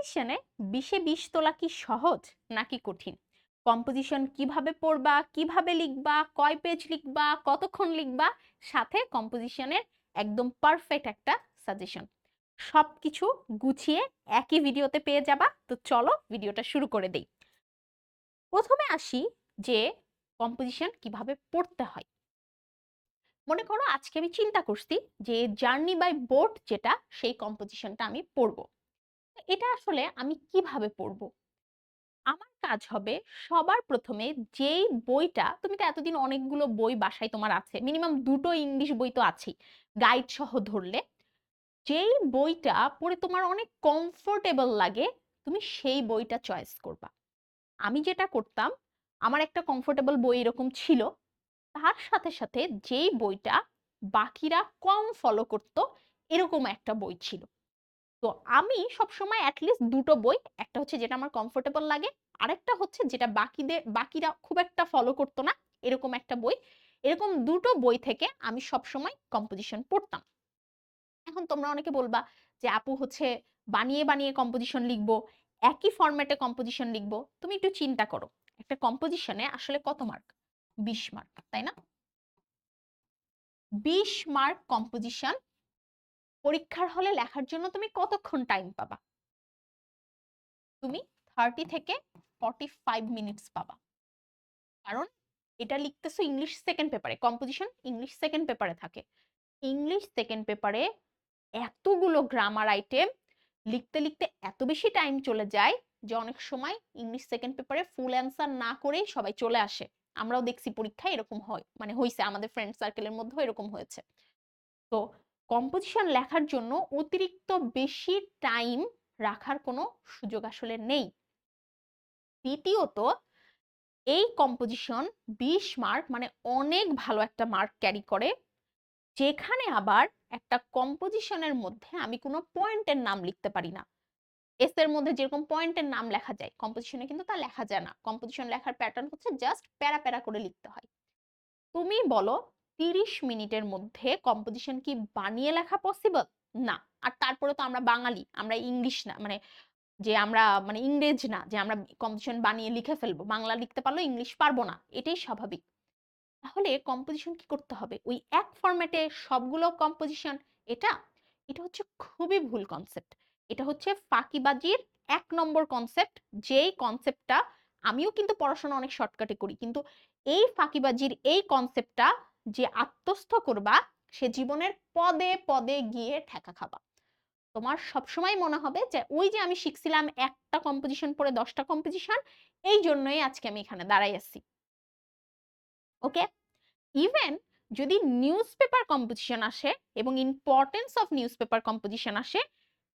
কম্পোজিশনে বিশে বিশ তোলা কি সহজ নাকি কঠিন? কম্পোজিশন কীভাবে পড়বা, কীভাবে লিখবা, কয় পেজ লিখবা, কতক্ষণ লিখবা, সাথে কম্পোজিশনের একদম পারফেক্ট একটা সাজেশন সবকিছু গুছিয়ে একই ভিডিওতে পেয়ে যাবা, তো চলো ভিডিওটা শুরু করে দেই। প্রথমে আসি যে কম্পোজিশন কীভাবে পড়তে হয়। মনে করো আজকে আমি চিন্তা করছি যে জার্নি বাই বোর্ড যেটা, সেই কম্পোজিশনটা আমি পড়ব। এটা আসলে আমি কীভাবে পড়ব? আমার কাজ হবে সবার প্রথমে যেই বইটা, তুমি তো এতদিন অনেকগুলো বই বাসায় তোমার আছে, মিনিমাম দুটো ইংলিশ বই তো আছেই, গাইড সহ ধরলে, যেই বইটা পড়ে তোমার অনেক কমফোর্টেবল লাগে, তুমি সেই বইটা চয়েস করবা। আমি যেটা করতাম, আমার একটা কমফোর্টেবল বই এরকম ছিল, তার সাথে সাথে যেই বইটা বাকিরা কম ফলো করত, এরকম একটা বই ছিল। তো আমি সবসময় অ্যাটলিস্ট দুটো বই, একটা হচ্ছে যেটা আমার কমফোর্টেবল লাগে, আরেকটা হচ্ছে যেটা বাকিদের বাকিরা খুব একটা ফলো করতো না, এরকম একটা বই। এরকম দুটো বই থেকে আমি সবসময় কম্পোজিশন পড়তাম। এখন তোমরা অনেকে বলবা যে, আপু হচ্ছে বানিয়ে বানিয়ে কম্পোজিশন লিখব, একই ফরম্যাটে কম্পোজিশন লিখব। তুমি একটু চিন্তা করো, একটা কম্পোজিশনে আসলে কত মার্ক বিশ মার্ক তাই না? বিশ মার্ক কম্পোজিশন পরীক্ষার হলে লেখার জন্য তুমি কতক্ষণ টাইম পাবা? তুমি থার্টি থেকে ফর্টি ফাইভ মিনিটস পাবা। কারণ এটা লিখতেছো ইংলিশ সেকেন্ড পেপারে কম্পোজিশন ইংলিশ সেকেন্ড পেপারে থাকে। ইংলিশ সেকেন্ড পেপারে এতগুলো গ্রামার আইটেম লিখতে লিখতে এত বেশি টাইম চলে যায় যে অনেক সময় ইংলিশ সেকেন্ড পেপারে ফুল অ্যান্সার না করেই সবাই চলে আসে। আমরাও দেখছি পরীক্ষায় এরকম হয় মানে হয়েছে আমাদের ফ্রেন্ড সার্কেলের মধ্যেও এরকম হয়েছে। তো কম্পোজিশন লেখার জন্য অতিরিক্ত বেশি টাইম রাখার কোনো সুযোগ আসলে নেই। দ্বিতীয়ত, এই কম্পোজিশন বিশ মার্ক মানে অনেক ভালো একটা মার্ক ক্যারি করে, যেখানে আবার একটা কম্পোজিশনের মধ্যে আমি কোনো পয়েন্টের নাম লিখতে পারি না। এস এর মধ্যে যেরকম পয়েন্টের নাম লেখা যায় কম্পোজিশনে কিন্তু তা লেখা যায় না। কম্পোজিশন লেখার প্যাটার্ন হচ্ছে জাস্ট প্যারা প্যারা করে লিখতে হয়। তুমি বলো তিরিশ মিনিটের মধ্যে কম্পোজিশন কি বানিয়ে লেখা পসিবল না। আর তারপরে তো আমরা বাঙালি, আমরা ইংলিশ না মানে যে আমরা মানে ইংরেজ না, যে আমরা কম্পোজিশন বানিয়ে লিখে ফেলব। বাংলা লিখতে পারলেও ইংলিশ পারব না, এটাই স্বাভাবিক। তাহলে কম্পোজিশন কি করতে হবে? ওই এক ফরম্যাটে সবগুলো কম্পোজিশন এটা? এটা হচ্ছে খুবই ভুল কনসেপ্ট এটা হচ্ছে ফাঁকিবাজির এক নম্বর কনসেপ্ট যেই কনসেপ্টটা আমিও কিন্তু পড়াশোনা অনেক শর্টকাটে করি। কিন্তু এই ফাঁকিবাজির এই কনসেপ্টটা যে আত্মস্থ করবা, সে জীবনের পদে পদে গিয়ে ঠেকা খাবা। তোমার সবসময় মনে হবে যে, ওই যে আমি শিখছিলাম একটা কম্পোজিশন পরে দশটা কম্পোজিশন এই জন্যই আজকে আমি এখানে দাঁড়াই আছি। ওকে ইভেন যদি নিউজ পেপার কম্পোজিশন আসে এবং importance of news paper composition আসে,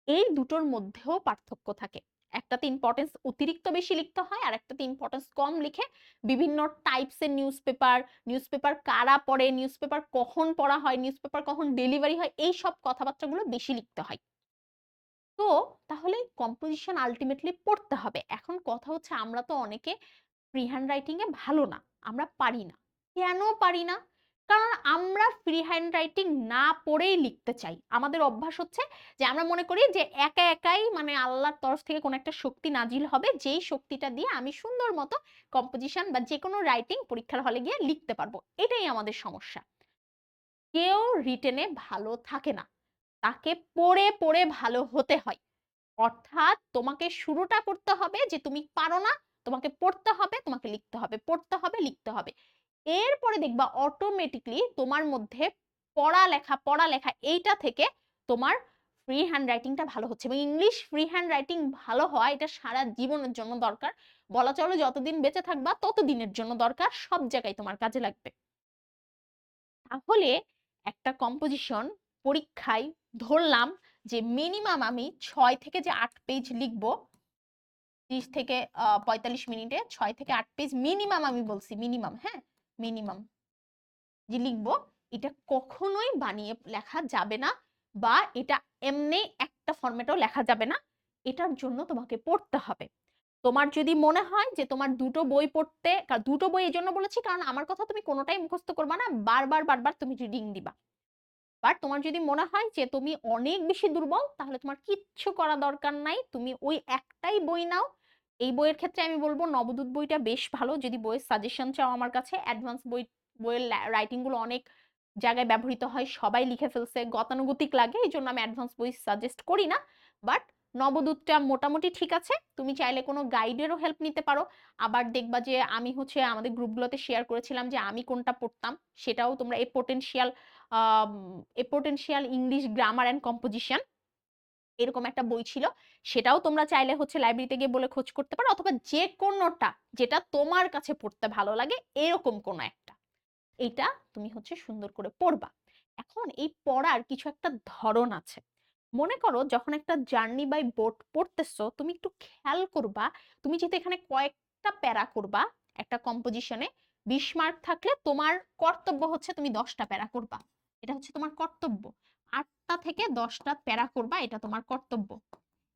এই দুটোর মধ্যেও পার্থক্য থাকে। একটাতে ইম্পর্টেন্স অতিরিক্ত বেশি লিখতে হয় আর একটাতে ইম্পর্টেন্স কম লিখে বিভিন্ন টাইপসের নিউজ পেপার নিউজ পেপার কারা পড়ে নিউজ পেপার কখন পড়া হয় নিউজ পেপার কখন ডেলিভারি হয়, এই সব কথাবার্তাগুলো বেশি লিখতে হয়। তো তাহলে কম্পোজিশন আলটিমেটলি পড়তে হবে। এখন কথা হচ্ছে আমরা তো অনেকে ফ্রি হ্যান্ড রাইটিং এ ভালো না, আমরা পারি না। কেন পারি না? কারণ আমরা ফ্রি হ্যান্ড রাইটিং না পড়েই লিখতে চাই। আমাদের অভ্যাস হচ্ছে যে আমরা মনে করি যে একা একাই মানে আল্লাহর তরফ থেকে কোনো একটা শক্তি নাজিল হবে, যেই শক্তিটা দিয়ে আমি সুন্দর মতো কম্পোজিশন বা যে কোনো রাইটিং পরীক্ষার হলে গিয়ে লিখতে পারব। এটাই আমাদের সমস্যা। কেউ রিটেনে ভালো থাকে না। তাকে পড়ে পড়ে ভালো হতে হয়। অর্থাৎ তোমাকে শুরুটা করতে হবে যে তুমি পারো না, তোমাকে পড়তে হবে, তোমাকে লিখতে হবে, পড়তে হবে, লিখতে হবে। এরপরে দেখবা অটোমেটিকলি তোমার মধ্যে পড়ালেখা পড়ালেখা এইটা থেকে তোমার ফ্রি হ্যান্ড রাইটিংটা ভালো হচ্ছে। এবং ইংলিশ ফ্রি হ্যান্ড রাইটিং ভালো হওয়া এটা সারা জীবনের জন্য দরকার। বলা চলো যতদিন বেঁচে থাকবা ততদিনের জন্য দরকার, সব জায়গায় তোমার কাজে লাগবে। তাহলে একটা কম্পোজিশন পরীক্ষায় ধরলাম যে মিনিমাম আমি ছয় থেকে যে আট পেজ লিখব, ত্রিশ থেকে পঁয়তাল্লিশ মিনিটে ছয় থেকে আট পেজ মিনিমাম আমি বলছি মিনিমাম হ্যাঁ? মিনিমাম। যে লিখব, এটা কখনোই বানিয়ে লেখা যাবে না বা এটা এমনি একটা ফরম্যাটেও লেখা যাবে না। এটার জন্য তোমাকে পড়তে হবে। তোমার যদি মনে হয় যে তোমার দুটো বই পড়তে দুটো বই এই জন্য বলেছি কারণ আমার কথা তুমি কোনোটাই মুখস্থ করবা না, বারবার বারবার তুমি রিডিং দিবা। বাট তোমার যদি মনে হয় যে তুমি অনেক বেশি দুর্বল, তাহলে তোমার কিচ্ছু করা দরকার নাই, তুমি ওই একটাই বই নাও এই বইয়ের ক্ষেত্রে আমি বলব নবদূত বইটা বেশ ভালো। যদি বইয়ের সাজেশন চাও আমার কাছে অ্যাডভান্স বই, বইয়ের রাইটিংগুলো অনেক জায়গায় ব্যবহৃত হয়, সবাই লিখে ফেলছে, গতানুগতিক লাগে এই জন্য আমি অ্যাডভান্স বই সাজেস্ট করি না। বাট নবদূতটা মোটামুটি ঠিক আছে, তুমি চাইলে কোনো গাইডেরও হেল্প নিতে পারো। আবার দেখবা যে আমি হচ্ছে আমাদের গ্রুপগুলোতে শেয়ার করেছিলাম যে আমি কোনটা পড়তাম, সেটাও তোমরা a potential a potential English grammar and composition এরকম একটা বই ছিল। সেটাও তোমরা চাইলে হচ্ছে লাইব্রেরিতে গিয়ে বলে খোঁজ করতে পারো অথবা যে কোনোটা যেটা তোমার কাছে পড়তে ভালো লাগে এরকম কোনো একটা। এটা তুমি হচ্ছে সুন্দর করে পড়বা। এখন এই পড়ার কিছু একটা ধরন আছে। মনে করো যখন একটা জার্নি বাই বোট পড়তেছো, তুমি একটু খেয়াল করবা, তুমি যেহেতু এখানে কয়েকটা প্যারা করবা, একটা কম্পোজিশনে বিশ মার্ক থাকলে তোমার কর্তব্য হচ্ছে তুমি দশটা প্যারা করবা। এটা হচ্ছে তোমার কর্তব্য। আটটা থেকে দশটা প্যারা করবা, এটা তোমার কর্তব্য।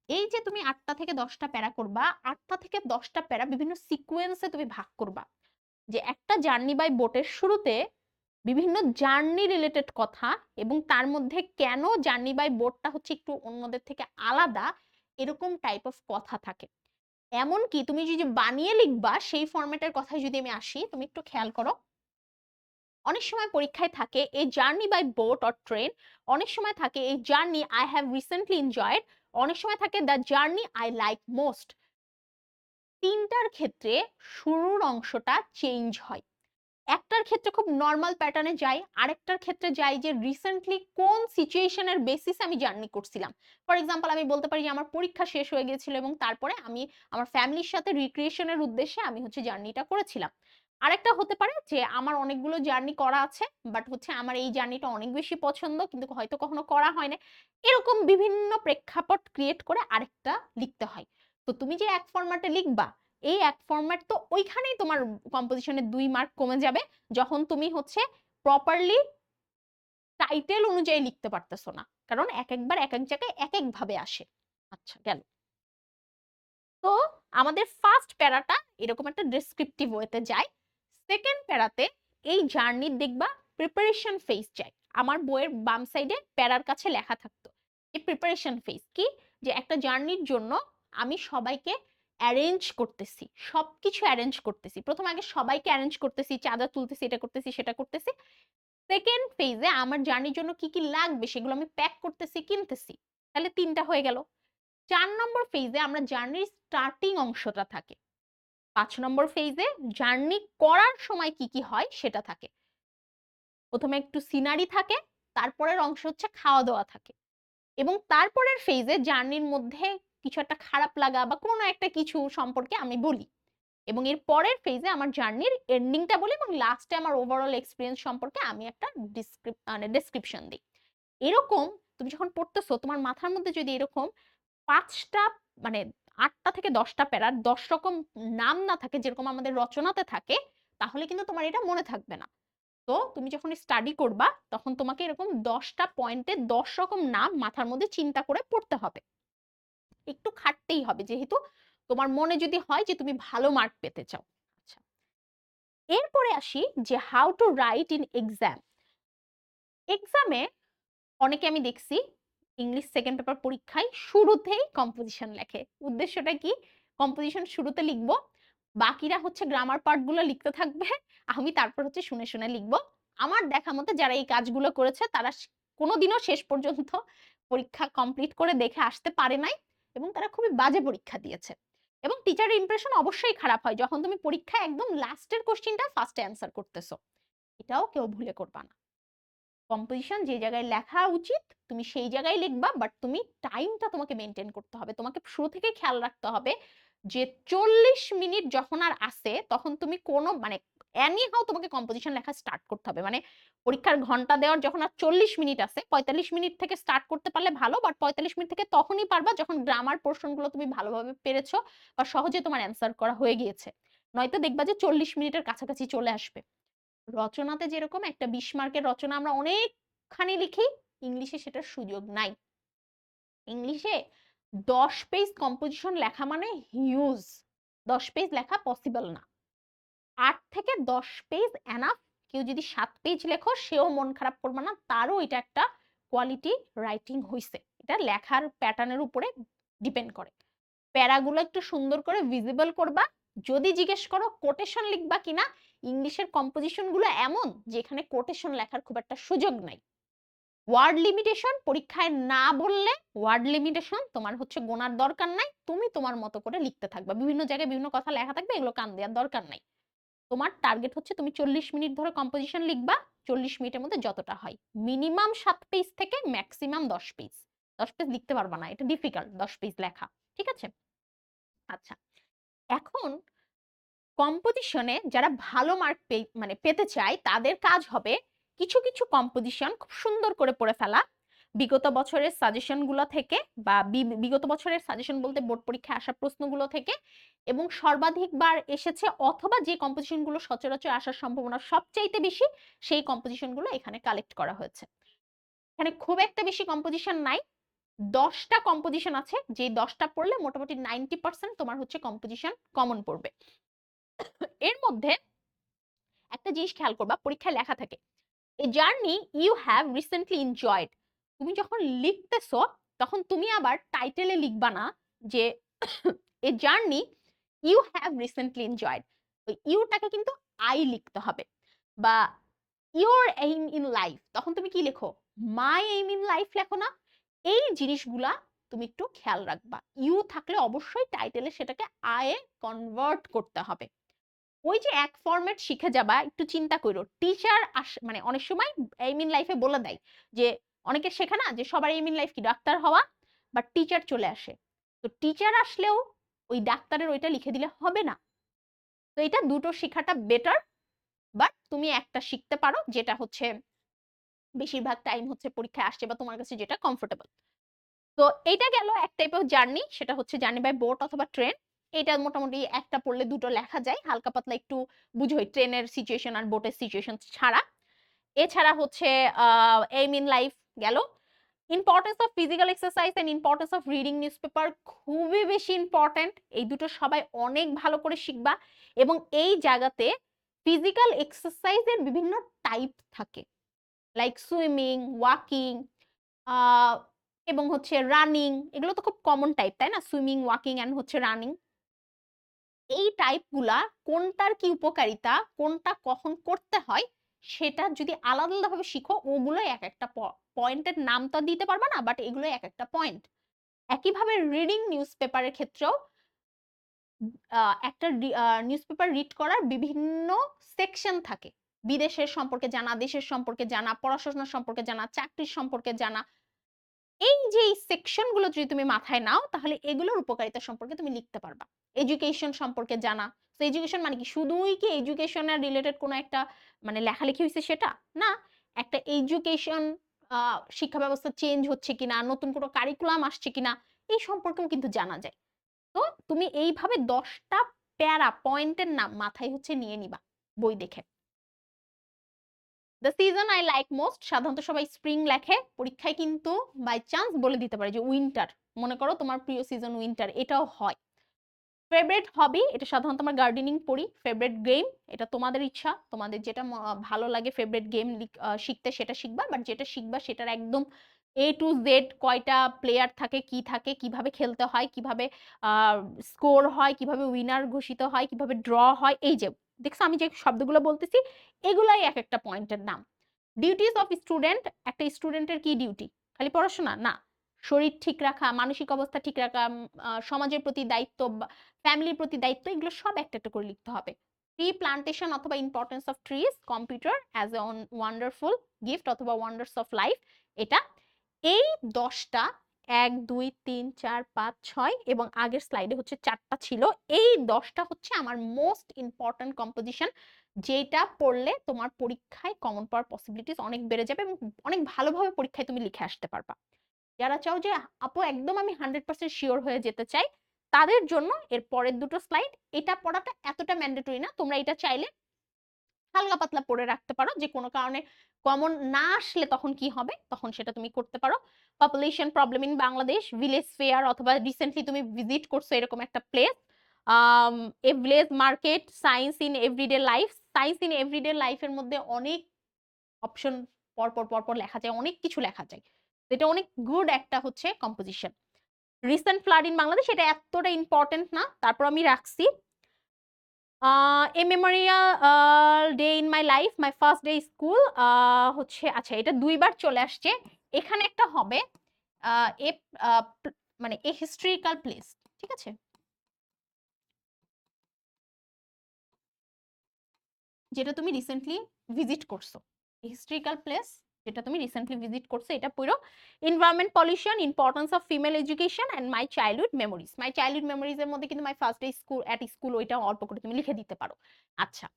এই যে তুমি আটটা থেকে দশটা প্যারা করবা, আটটা থেকে দশটা প্যারা বিভিন্ন সিকুয়েন্সে তুমি ভাগ করবা। যে একটা জার্নি বাই বোটের শুরুতে বিভিন্ন জার্নি রিলেটেড কথা এবং তার মধ্যে কেন জার্নি বাই বোটটা হচ্ছে একটু অন্যদের থেকে আলাদা, এরকম টাইপ অফ কথা থাকে। এমনকি তুমি যদি বানিয়ে লিখবা, সেই ফরম্যাটের কথায় যদি আমি আসি, তুমি একটু খেয়াল করো অনেক সময় পরীক্ষায় থাকে, এই journey by boat or train. অনেক সময় থাকে, এই journey I have recently enjoyed. অনেক সময় থাকে, the journey I like most. তিনটার ক্ষেত্রে শুরুর অংশটা চেঞ্জ হয়। একটার ক্ষেত্রে খুব নর্মাল প্যাটার্নে যাই, আরেকটার ক্ষেত্রে যাই যে রিসেন্টলি কোন সিচুয়েশনের বেসিসে আমি জার্নি করছিলাম। ফর এক্সাম্পল, আমি বলতে পারি যে আমার পরীক্ষা শেষ হয়ে গিয়েছিল এবং তারপরে আমি আমার ফ্যামিলির সাথে রিক্রিয়েশনের উদ্দেশ্যে আমি হচ্ছে জার্নিটা করেছিলাম। আরেকটা হতে পারে যে, আমার অনেকগুলো জার্নি করা আছে, বাট হচ্ছে আমার এই জার্নিটা অনেক বেশি পছন্দ, কিন্তু হয়তো কখনো করা হয় না এরকম বিভিন্ন প্রেক্ষাপট ক্রিয়েট করে আরেকটা লিখতে হয়। তো তুমি যে এক ফরম্যাটে লিখবা, এই এক ফরম্যাট তো ওইখানেই তোমার কম্পোজিশনের দুই মার্ক কমে যাবে, যখন তুমি হচ্ছে প্রপারলি টাইটেল অনুযায়ী লিখতে পারতেছো না। কারণ এক একবার এক এক জায়গায় এক এক ভাবে আসে। আচ্ছা গেল। তো আমাদের ফার্স্ট প্যারাটা এরকম একটা ডেসক্রিপটিভ ওয়েতে যায়। সেকেন্ড প্যারাতে এই জার্নির দেখবা প্রিপারেশন ফেজ যায় আমার বইয়ের বাম সাইডে প্যারার কাছে লেখা থাকতো এই প্রিপারেশন ফেজ কি? যে একটা জার্নির জন্য আমি সবাইকে অ্যারেঞ্জ করতেছি, সবকিছু অ্যারেঞ্জ করতেছি। প্রথম আগে সবাইকে অ্যারেঞ্জ করতেছি, চাঁদা তুলতেছি, এটা করতেছি, সেটা করতেছি। সেকেন্ড ফেজে আমার জার্নির জন্য কি কি লাগবে সেগুলো আমি প্যাক করতেছি, কিনতেছি। তাহলে তিনটা হয়ে গেল। চার নম্বর ফেজে আমরা জার্নির স্টার্টিং অংশটা থাকে। পাঁচ নম্বর ফেজে জার্নি করার সময় কি কি হয় সেটা থাকে। প্রথমে একটু সিনারি থাকে, তারপরের অংশ হচ্ছে খাওয়া দাওয়া থাকে। এবং তারপরের ফেজে জার্নির মধ্যে কিছু একটা খারাপ লাগা বা কোনো একটা কিছু সম্পর্কে আমি বলি। এবং এর পরের ফেজে আমার জার্নির এন্ডিংটা বলি এবং লাস্টে আমার ওভারঅল এক্সপিরিয়েন্স সম্পর্কে আমি একটা মানে ডেসক্রিপশন দিই। এরকম তুমি যখন পড়তেছো, তোমার মাথার মধ্যে যদি এরকম পাঁচটা মানে আটটা থেকে দশটা প্যারার দশ রকম নাম না থাকে, যেরকম আমাদের রচনাতে থাকে, তাহলে কিন্তু তোমার এটা মনে থাকবে না। তো তুমি যখন স্টাডি করবা, তখন তোমাকে এরকম দশটা পয়েন্টে দশ রকম নাম মাথার মধ্যে চিন্তা করে পড়তে হবে। একটু খাটতেই হবে, যেহেতু তোমার মনে যদি হয় যে তুমি ভালো মার্ক পেতে চাও। আচ্ছা। এরপরে আসি যে how to write in exam এক্সামে অনেকে আমি দেখছি ইংলিশ সেকেন্ড পেপার পরীক্ষায় শুরুতেই কম্পোজিশন লেখে। উদ্দেশ্যটা কি? কম্পোজিশন শুরুতে লিখব, বাকিরা হচ্ছে গ্রামার পার্টগুলো লিখতে থাকবে, আমি তারপর হচ্ছে শুনে শুনে লিখব। আমার দেখা মতে যারা এই কাজগুলো করেছে, তারা কোনোদিনও শেষ পর্যন্ত পরীক্ষা কমপ্লিট করে দেখে আসতে পারে নাই এবং তারা খুবই বাজে পরীক্ষা দিয়েছে। এবং টিচারের ইমপ্রেশন অবশ্যই খারাপ হয়, যখন তুমি পরীক্ষা একদম লাস্টের কোশ্চেনটা ফার্স্টে অ্যান্সার করতেছো। এটাও কেউ ভুলে করবা না। কম্পোজিশন যে জায়গায় লেখা উচিত, তুমি সেই জায়গায় লিখবা বাট তুমি টাইমটা তোমাকে মেনটেন করতে হবে। তোমাকে শুরু থেকে খেয়াল রাখতে হবে যে চল্লিশ মিনিট যখন আর আসে, তখন তুমি কোনো মানে এনি হাও তোমাকে কম্পোজিশন লেখা স্টার্ট করতে হবে। মানে পরীক্ষার ঘণ্টা দেওয়ার যখন আর চল্লিশ মিনিট আছে পঁয়তাল্লিশ মিনিট থেকে স্টার্ট করতে পারলে ভালো বাট পঁয়তাল্লিশ মিনিট থেকে তখনই পারবা যখন গ্রামার পোর্শনগুলো তুমি ভালোভাবে পেরেছ বা সহজে তোমার অ্যান্সার করা হয়ে গিয়েছে। নয়তো দেখবা যে চল্লিশ মিনিটের কাছাকাছি চলে আসবে। রচনাতে যেরকম একটা বিশ মার্কের রচনা আমরা অনেকখানি লিখি, ইংলিশে সেটার সুযোগ নাই। ইংলিশে দশ পেজ কম্পোজিশন লেখা মানে হিউজ দশ পেজ লেখা পসিবল না। আট থেকে দশ পেজ এনাফ কেউ যদি সাত পেজ লেখো, সেও মন খারাপ করবে না, তারও এটা একটা কোয়ালিটি রাইটিং হইছে। এটা লেখার প্যাটার্নের উপরে ডিপেন্ড করে। প্যারাগুলো একটু সুন্দর করে ভিজিবল করবা, যদি জিজ্ঞেস করো কোটেশন লিখবা কিনা ইংলিশের কম্পোজিশনগুলো এমন যে এখানে কোটেশন লেখার খুব একটা সুযোগ নাই। ওয়ার্ড লিমিটেশন পরীক্ষায় না বললে ওয়ার্ড লিমিটেশন তোমার হচ্ছে গোনার দরকার নাই, তুমি তোমার মতো করে লিখতে থাকবা। বিভিন্ন জায়গায় বিভিন্ন কথা লেখা থাকবে, এগুলো কান দেওয়ার দরকার নাই। তোমার টার্গেট হচ্ছে তুমি চল্লিশ মিনিট ধরে কম্পোজিশন লিখবা, চল্লিশ মিনিটের মধ্যে যতটা হয়। মিনিমাম সাত পেজ থেকে ম্যাক্সিমাম দশ পেজ দশ পেজ লিখতে পারবা না, এটা ডিফিকাল্ট দশ পেজ লেখা। ঠিক আছে? আচ্ছা। এখন কম্পোজিশনে যারা ভালো মার্ক মানে পেতে চায়, তাদের কাজ হবে কিছু কিছু কম্পোজিশন খুব সুন্দর করে পড়ে ফেলা। বিগত বছরের সাজেশনগুলো থেকে বা বিগত বছরের সাজেশন বলতে বোর্ড পরীক্ষায় আসা প্রশ্নগুলো থেকে এবং সর্বাধিকবার এসেছে অথবা যে কম্পোজিশনগুলো সচরাচর আসার সম্ভাবনা সবচাইতে বেশি, সেই কম্পোজিশনগুলো এখানে কালেক্ট করা হয়েছে। এখানে খুব একটা বেশি কম্পোজিশন নাই। দশটা কম্পোজিশন আছে যে দশটা পড়লে মোটামুটি নাইনটি পার্সেন্ট তোমার হচ্ছে কম্পোজিশন কমন পড়বে। এর মধ্যে একটা জিনিস খেয়াল করবা, পরীক্ষায় লেখা থাকে। A journey you have recently enjoyed. তুমি যখন লিখতেছো, তখন তুমি আবার টাইটেলে লিখবা না যে a journey you have recently enjoyed. ওই ইউটাকে কিন্তু আই লিখতে হবে। বা ইউর এইম ইন লাইফ, তখন তুমি কি লেখো? মাই এইম ইন লাইফ লেখো না। এই জিনিসগুলা তুমি একটু খেয়াল রাখবা। ইউ থাকলে অবশ্যই টাইটেলে সেটাকে আয়ে কনভার্ট করতে হবে। ওই যে এক ফরম্যাট শিখে যাবা, একটু চিন্তা করো। টিচার আস মানে অনেক সময় এইম ইন লাইফে বলে দেয় যে, অনেকে শেখে না যে, সবার এইম ইন লাইফ কি? ডাক্তার হওয়া বা টিচার চলে আসে। তো টিচার আসলেও ওই ডাক্তারের ওইটা লিখে দিলে হবে না। তো এটা দুটো শেখাটা বেটার বাট তুমি একটা শিখতে পারো যেটা হচ্ছে বেশিরভাগ টাইম হচ্ছে পরীক্ষায় আসছে বা তোমার কাছে যেটা কমফোর্টেবল তো এইটা গেল এক টাইপের জার্নি সেটা হচ্ছে জার্নি বাই বোট অথবা ট্রেন এটা মোটামুটি একটা পড়লে দুটো লেখা যায়। হালকা পাতলা একটু বুঝোই, ট্রেনের সিচুয়েশন আর বোটের সিচুয়েশন ছাড়া। এছাড়া হচ্ছে এইম ইন লাইফ গেল। Importance of physical exercise and importance of reading newspaper খুবই বেশি ইম্পর্টেন্ট এই দুটো সবাই অনেক ভালো করে শিখবা এবং এই জায়গাতে ফিজিক্যাল এক্সারসাইজের বিভিন্ন টাইপ থাকে। লাইক সুইমিং ওয়াকিং এবং হচ্ছে রানিং এগুলো তো খুব কমন টাইপ তাই না? সুইমিং ওয়াকিং অ্যান্ড হচ্ছে রানিং এই টাইপগুলা কোনটার কি উপকারিতা, কোনটা কখন করতে হয়, সেটা যদি আলাদা আলাদাভাবে শিখো ওগুলো এক একটা পয়েন্টের নাম তো দিতে পারবে না বাট এগুলো এক একটা পয়েন্ট একইভাবে রিডিং নিউজ পেপারের ক্ষেত্রেও একটা নিউজ পেপার রিড করার বিভিন্ন সেকশন থাকে। বিদেশের সম্পর্কে জানা, দেশের সম্পর্কে জানা পড়াশোনা সম্পর্কে জানা, চাকরির সম্পর্কে জানা। এই যে সেকশনগুলো যদি তুমি মাথায় নাও, তাহলে এগুলোর উপকারিতা সম্পর্কে তুমি লিখতে পারবা। এডুকেশন সম্পর্কে জানা। তো এডুকেশন মানে কি? শুধুই কি এডুকেশনের রিলেটেড কোনো একটা মানে লেখালেখি হয়েছে সেটা? না, একটা এডুকেশন শিক্ষা ব্যবস্থা চেঞ্জ হচ্ছে কিনা, নতুন কোনো কারিকুলাম আসছে কিনা, এই সম্পর্কেও কিন্তু জানা যায়। তো, তুমি এইভাবে দশটা প্যারা পয়েন্টের নাম মাথায় হচ্ছে নিয়ে নিবা বই দেখে। The season I like most সাধারণত সবাই স্প্রিং লেখে, পরীক্ষায় কিন্তু বাই চান্স বলে দিতে পারে যে উইন্টার মনে করো তোমার প্রিয় সিজন উইন্টার এটাও হয়। ফেভারিট হবি এটা সাধারণত আমার গার্ডেনিং পড়ি। ফেভারিট গেম এটা তোমাদের ইচ্ছা। তোমাদের যেটা ভালো লাগে ফেভারিট গেম শিখতে সেটা শিখবা। বাট যেটা শিখবা সেটার একদম এ টু জেড কয়টা প্লেয়ার থাকে, কি থাকে, কীভাবে খেলতে হয়, কীভাবে স্কোর হয়, কীভাবে উইনার ঘোষিত হয়, কীভাবে ড্র হয়, এই যে, দেখছ আমি যে শব্দগুলো বলতেছি, এগুলাই এক একটা পয়েন্টের নাম। ডিউটিস অফ স্টুডেন্ট একটা স্টুডেন্টের কি ডিউটি খালি পড়াশোনা? না। শরীর ঠিক রাখা, মানসিক অবস্থা ঠিক রাখা সমাজের প্রতি দায়িত্ব ফ্যামিলির প্রতি দায়িত্ব, এগুলো সব একটা একটা করে লিখতে হবে। ট্রি প্লান্টেশন অথবা importance of trees computer as a wonderful gift অথবা ওয়ান্ডার্স অফ লাইফ এটা। এই দশটা, এক, দুই, তিন, চার, পাঁচ, ছয় এবং আগের স্লাইডে হচ্ছে চারটা ছিল। এই দশটা হচ্ছে আমার মোস্ট ইম্পর্ট্যান্ট কম্পোজিশন যেটা পড়লে তোমার পরীক্ষায় কমন পাওয়ার পসিবিলিটিস অনেক বেড়ে যাবে এবং অনেক ভালোভাবে পরীক্ষায় তুমি লিখে আসতে পারবা। যারা চাও যে আপু একদম আমি হান্ড্রেড পার্সেন্ট শিওর হয়ে যেতে চাই, তাদের জন্য এর পরের দুটো স্লাইড, এটা পড়াটা এতটা ম্যান্ডেটরি না, তোমরা এটা চাইলে হালকা পাতলা পড়ে রাখতে পারো, যে কোনো কারণে কমন না আসলে তখন কি হবে, তখন সেটা তুমি করতে পারো। Population problem in Bangladesh village fair অথবা রিসেন্টলি তুমি ভিজিট করছ এরকম একটা place a village market science in everyday life science in everyday লাইফের মধ্যে অনেক অপশন পরপর পরপর লেখা যায়, অনেক কিছু লেখা যায়। এটা অনেক গুড একটা হচ্ছে composition recent flood in Bangladesh এটা এতটা ইম্পর্টেন্ট না, তারপর আমি রাখছি। A memorial day in my life my first day school হচ্ছে আচ্ছা এটা দুইবার চলে আসছে। এখানে একটা হবে এ মানে এ হিস্ট্রিক্যাল প্লেস ঠিক আছে? যেটা তুমি রিসেন্টলি ভিজিট করছ। হিস্ট্রিক্যাল প্লেস যেটা তুমি রিসেন্টলি ভিজিট করছ, এটা পুরো environment pollution importance of female education and my childhood memories my childhood memories এর মধ্যে কিন্তু my first day school at school ওইটা অল্প করে তুমি লিখে দিতে পারো। আচ্ছা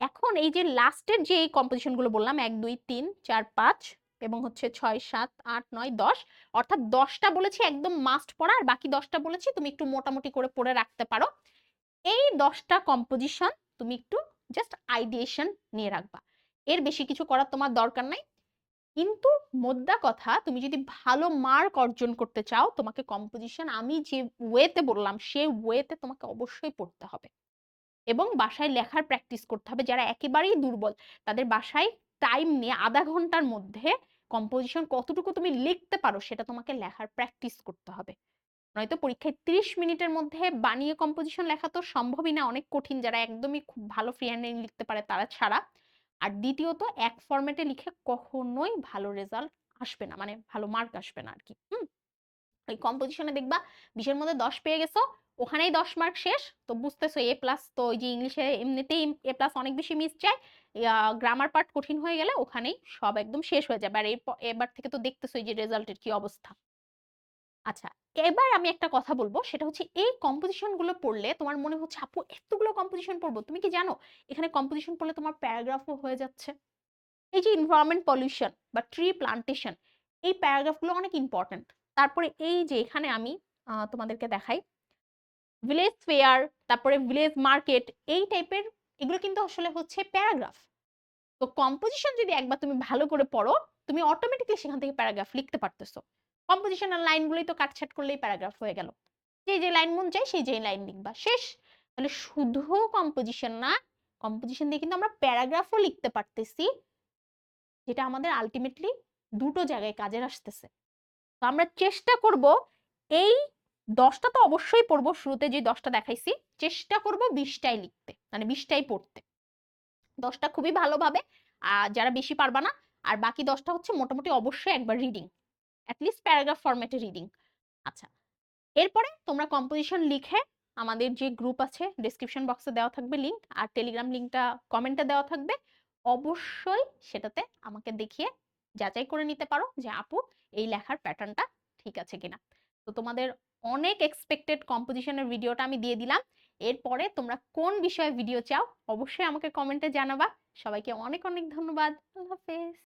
এখন এই যে লাস্টের যে কম্পোজিশনগুলো বললাম, এক, দুই, তিন, চার, পাঁচ এবং হচ্ছে ছয়, সাত, আট, নয়, দশ, অর্থাৎ দশটা বলেছি একদম মাস্ট পড়া, আর বাকি দশটা বলেছি তুমি একটু মোটামুটি করে পড়ে রাখতে পারো। এই দশটা কম্পোজিশন তুমি একটু জাস্ট আইডিয়েশন নিয়ে রাখবা। এর বেশি কিছু করার তোমার দরকার নাই। কিন্তু মোদ্দা কথা, তুমি যদি ভালো মার্ক অর্জন করতে চাও, তোমাকে কম্পোজিশন আমি যে ওয়েতে বললাম, সেই ওয়েতে তোমাকে অবশ্যই পড়তে হবে। এবং বাসায় লেখার প্র্যাকটিস করতে হবে। যারা একেবারেই দুর্বল, তাদের বাসায় টাইম নিয়ে আধা ঘণ্টার মধ্যে কম্পোজিশন কতটুকু তুমি লিখতে পারো, সেটা তোমাকে লেখার প্র্যাকটিস করতে হবে। নয়তো পরীক্ষায় ত্রিশ মিনিটের মধ্যে বানিয়ে কম্পোজিশন লেখা তো সম্ভবই না। অনেক কঠিন, যারা একদমই খুব ভালো ফ্রি হ্যান্ড লিখতে পারে, তারা ছাড়া। আর দ্বিতীয়ত এক ফরম্যাটে লিখে কখনোই ভালো রেজাল্ট আসবে না মানে ভালো মার্ক আসবে না আর কি হুম। ওই কম্পোজিশনে দেখবা বিশের মধ্যে দশ পেয়ে গেছো ওখানেই দশ মার্ক শেষ তো বুঝতেছো এ প্লাস তো ওই যে ইংলিশে এমনিতেই এ প্লাস অনেক বেশি মিস যায় গ্রামার পার্ট কঠিন হয়ে গেলে ওখানেই সব একদম শেষ হয়ে যাবে আর এরপর এবার থেকে তো দেখতেছো এই যে রেজাল্টের কি অবস্থা। আচ্ছা এবার আমি একটা কথা বলব। সেটা হচ্ছে এই কম্পোজিশনগুলো পড়লে তোমার মনে হচ্ছে, আপু, এতগুলো কম্পোজিশন পড়ব। তুমি কি জানো? এখানে কম্পোজিশন পড়লে তোমার প্যারাগ্রাফও হয়ে যাচ্ছে। এই যে এনভায়রনমেন্ট পলিউশন বা ট্রি প্লান্টেশন এই প্যারাগ্রাফগুলো অনেক ইম্পর্ট্যান্ট তারপরে এই যে এখানে আমি তোমাদেরকে দেখাই। ভিলেজ ফেয়ার তারপরে ভিলেজ মার্কেট এই টাইপের এগুলো কিন্তু আসলে হচ্ছে প্যারাগ্রাফ তো কম্পোজিশন যদি একবার তুমি ভালো করে পড়ো, তুমি অটোমেটিকলি সেখান থেকে প্যারাগ্রাফ লিখতে পারতেছো। কম্পোজিশনাল লাইনগুলোই তো কাটছাট করলেই প্যারাগ্রাফ হয়ে গেল। যে যে লাইন মন চাই সেই যে লাইন লিখবা। শেষ। তাহলে শুধু কম্পোজিশন না কম্পোজিশন দিয়ে কিন্তু আমরা প্যারাগ্রাফও লিখতে পারতেছি, যেটা আমাদের আলটিমেটলি দুটো জায়গায় কাজে আসতেছে। তো আমরা চেষ্টা করব, এই দশটা তো অবশ্যই পড়ব, শুরুতে যে দশটা দেখাইছি, চেষ্টা করব বিশটাই লিখতে মানে বিশটাই পড়তে। দশটা খুবই ভালোভাবে আর যারা বেশি পারবা না, আর বাকি দশটা হচ্ছে মোটামুটি অবশ্যই একবার রিডিং অ্যাটলিস্ট প্যারাগ্রাফ ফরম্যাটে রিডিং আচ্ছা এরপরে তোমরা কম্পোজিশন লিখে আমাদের যে গ্রুপ আছে ডেসক্রিপশন বক্সে দেওয়া থাকবে লিংক আর টেলিগ্রাম লিংকটা কমেন্টে দেওয়া থাকবে। অবশ্যই সেটাতে আমাকে দেখিয়ে যাচাই করে নিতে পারো যে আপু এই লেখার প্যাটার্নটা ঠিক আছে কিনা। তো তোমাদের অনেক এক্সপেক্টেড কম্পোজিশনের ভিডিওটা আমি দিয়ে দিলাম। এরপরে তোমরা কোন বিষয়ে ভিডিও চাও, অবশ্যই আমাকে কমেন্টে জানাবা। সবাইকে অনেক অনেক ধন্যবাদ। আল্লাহ হাফেজ।